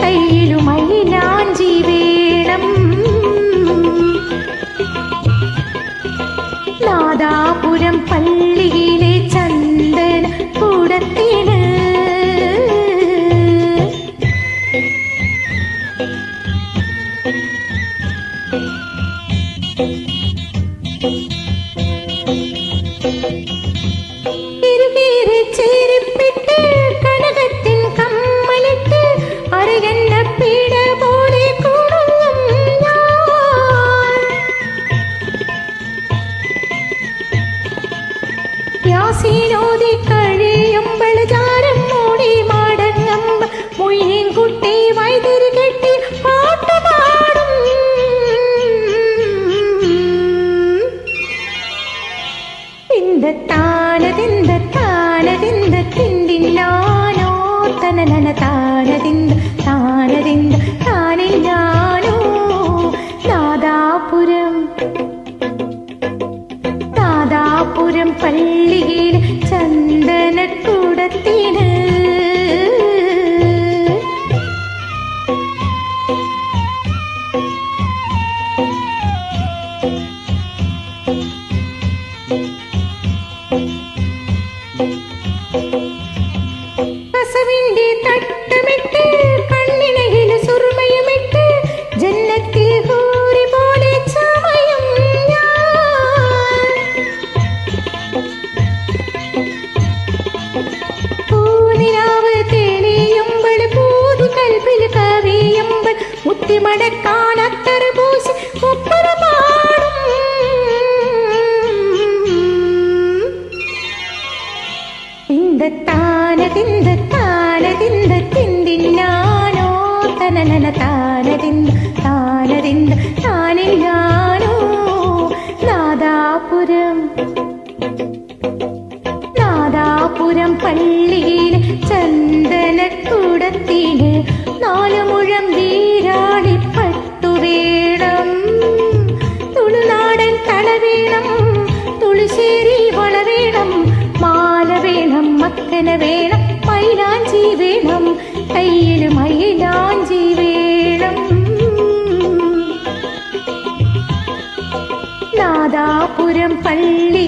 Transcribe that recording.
കയ്യിലും മണ്ണിനാഞ്ചി വേണം നാദാപുരം പള്ളിയിലെ ചന്ദന കൂടത്തിന് Thank you. യാസീനോതി കഴിയുമ്പോൾ ജാരം മൂടി മടങ്ങുമ്പ മൊയ്നീൻ കുട്ടി വൈതിരി കെട്ടി പാട്ട് പാടും തിന്ത താനതിന്ത തിന്തില്ലാനോ തനനന താനതിന്ത താനതിന്ത താനില്ലാനോ ദാദാപുരം പള്ളിയിൽ ചന്ദനക്കൂടത്തിന് കസവിന്റെ തട്ടമിട്ട് പൂനിലാവ് തേനിയുമ്പോൾ പൂതി കൽപ്പിൽ കവിയുമ്പോൾ മുത്തിമടക്കാൻ അത്തറ പൂശി മുപ്പുറ പാടും തിന്ത താന തിന്ത താന തിന്ത തിന്തിന്നാനോ തനനന താന തിന്ത താന തിന്ത താനില്ലാനോ നാദാപുരം. നാദാപുരം പള്ളിയിൽ ചന്ദനക്കുടത്തിന് നാലു മുഴം വീരാളി പട്ടുവേണം തുളുനാടൻ തള വേണം തുളിശ്ശേരി വള വേണം മാല വേണം മക്കന വേണം മൈലാഞ്ചി വേണം കയ്യിൽ മൈലാഞ്ചി വേണം. നാദാപുരം പള്ളി